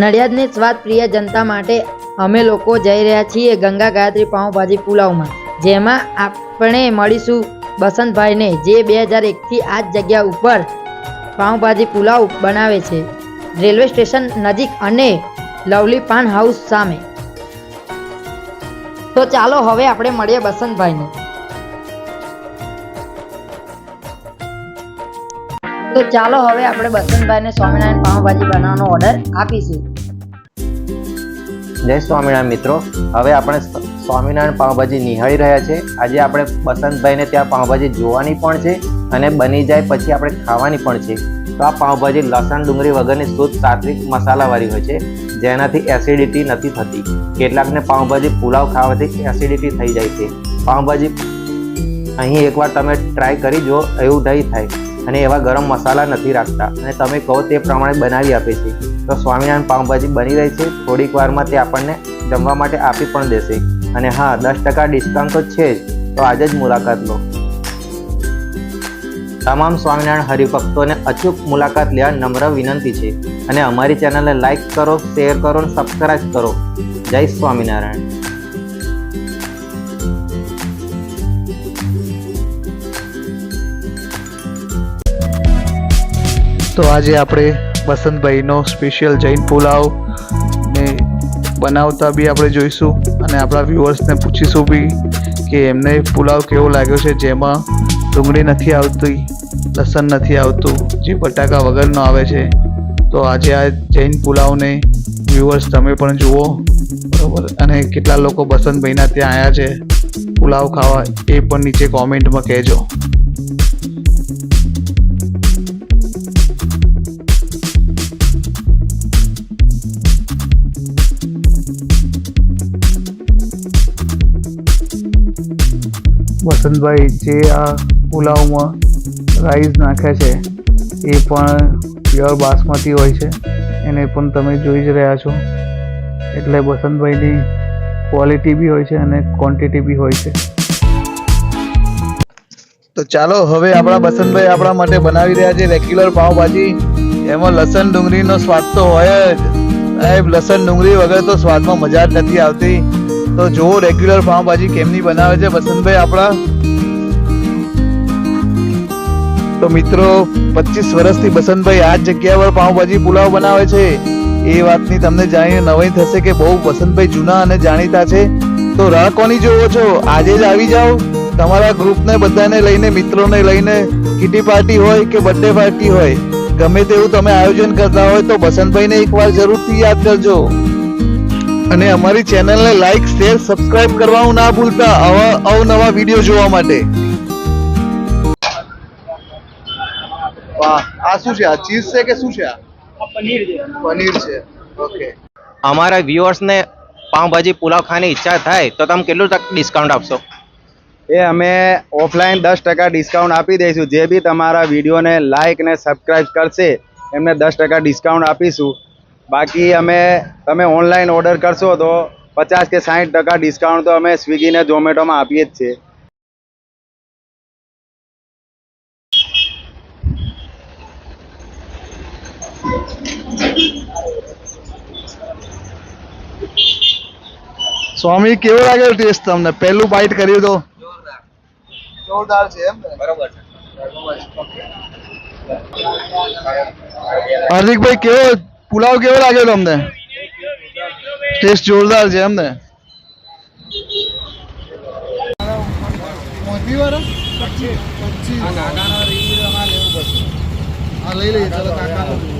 નડિયાદની સ્વાદ પ્રિય જનતા માટે અમે લોકો જઈ રહ્યા છીએ ગંગા ગાયત્રી પાઉંભાજી પુલાવમાં, જેમાં આપણે મળીશું બસંતભાઈને, જે બે હજાર એકથી આ જગ્યા ઉપર પાઉંભાજી પુલાવ બનાવે છે. રેલવે સ્ટેશન નજીક અને લવલી પાન હાઉસ સામે. તો ચાલો હવે આપણે મળીએ બસંતભાઈને. તો ચાલો હવે આપણે બસંતભાઈને સ્વામિનારાયણ પાઉંભાજી બનાવવાનો ઓર્ડર આપીશું. જય સ્વામિનારાયણ મિત્રો. હવે આપણે સ્વામિનારાયણ પાઉંભાજી નિહાળી રહ્યા છે. આજે આપણે બસંતભાઈને ત્યાં પાઉંભાજી જોવાની પણ છે અને બની જાય પછી આપણે ખાવાની પણ છે. તો આ પાઉંભાજી લસણ, ડુંગળી વગરની શુદ્ધ સાત્વિક મસાલાવાળી હોય છે, જેનાથી એસિડિટી નથી થતી. કેટલાકને પાઉંભાજી પુલાવ ખાવાથી એસિડિટી થઈ જાય છે. પાઉંભાજી, અહીં એકવાર તમે ટ્રાય કરી જુઓ, એવું નહીં થાય. અને એવા ગરમ મસાલા નથી રાખતા. અને તમે કહો તે પ્રમાણે બનાવી આપે છે. તો સ્વામિનારાયણ પાઉંભાજી બની રહી છે. થોડીક વારમાં તે આપણને જમવા માટે આપી પણ દેશે. અને હા, દસ ટકા ડિસ્કાઉન્ટ તો છે જ. તો આજે જ મુલાકાત લો. તમામ સ્વામિનારાયણ હરિભક્તોને અચૂક મુલાકાત લેવા નમ્ર વિનંતી છે. અને અમારી ચેનલને લાઇક કરો શેર કરો અને સબસ્ક્રાઇબ કરો. જય સ્વામિનારાયણ. તો આજે આપણે બસંતભાઈનો સ્પેશિયલ જૈન પુલાવ ને બનાવતા બી આપણે જોઈશું અને આપણા વ્યુઅર્સને પૂછીશું બી કે એમને પુલાવ કેવો લાગ્યો છે, જેમાં ડુંગળી નથી આવતી, લસણ નથી આવતું, જે બટાકા વગરનો આવે છે. તો આજે આ જૈન પુલાવને વ્યુઅર્સ તમે પણ જુઓ. બરાબર? અને કેટલા લોકો બસંતભાઈના ત્યાં આવ્યા છે પુલાવ ખાવા, એ પણ નીચે કોમેન્ટમાં કહેજો. વસંતભાઈ જે આ પુલાવમાં રાઈસ નાખે છે, એ પણ પ્યોર બાસમતી હોય છે. એને પણ તમે જોઈ જ રહ્યા છો. એટલે વસંતભાઈની ક્વોલિટી બી હોય છે અને ક્વોન્ટિટી બી હોય છે. તો ચાલો, હવે આપણા બસંતભાઈ આપણા માટે બનાવી રહ્યા છે રેગ્યુલર પાવભાજી. એમાં લસણ ડુંગળીનો સ્વાદ તો હોય જ. સાહેબ લસણ, ડુંગળી વગર તો સ્વાદમાં મજા જ નથી આવતી. તો જુઓ રેગ્યુલર પાવભાજી કેમની બનાવે છે બસંતભાઈ આપણા? તો મિત્રો, પચીસ વર્ષથી બસંતભાઈ આ જગ્યા પર પાવભાજી પુલાવ બનાવે છે. એ વાતની તમને જાણીને નવાઈ થશે કે બહુ વસંતભાઈ જૂના અને જાણીતા છે. તો રાહ કોની જોવો છો? આજે જ આવી જાઓ. તમારા ગ્રુપને બધાને લઈને, મિત્રોને લઈને કિટી પાર્ટી હોય કે બર્થડે પાર્ટી હોય? ગમે તેવું તમે આયોજન કરતા હોય તો બસંતભાઈને એકવાર જરૂરથી યાદ કરજો. અને અમારી ચેનલને લાઈક શેર સબસ્ક્રાઇબ કરવાનું ના ભૂલતા આવા અવનવા વીડિયો જોવા માટે. વાહ આ શું છે? આ ચીઝ છે કે શું છે આ? પનીર છે. પનીર છે. ઓકે અમારા વ્યુઅર્સને પાઉંભાજી પુલાવ ખાવાની ઈચ્છા થાય તો તમે કેટલું તક ડિસ્કાઉન્ટ આપશો? એ અમે ઓફલાઈન દસ ટકા ડિસ્કાઉન્ટ આપી દઈશું. જે બી તમારા વિડીયોને લાઇક ને સબસ્ક્રાઈબ કરશે, એમને દસ ટકા ડિસ્કાઉન્ટ આપીશું. બાકી અમે, તમે ઓનલાઈન ઓર્ડર કરશો તો પચાસ કે સાઠ ટકા ડિસ્કાઉન્ટ તો અમે સ્વિગી ને ઝોમેટોમાં આપીએ જ છીએ. સ્વામી, કેવો લાગ્યો ટેસ્ટ તમને? પહેલું બાઇટ કર્યું તો? જોરદાર છે એમ બરોબર હાર્દિકભાઈ કેવો પુલાવ કેવો લાગ્યો તમને? ટેસ્ટ જોરદાર છે એમ ને? હા લઈ લઈએ ચાલો કાકાનો.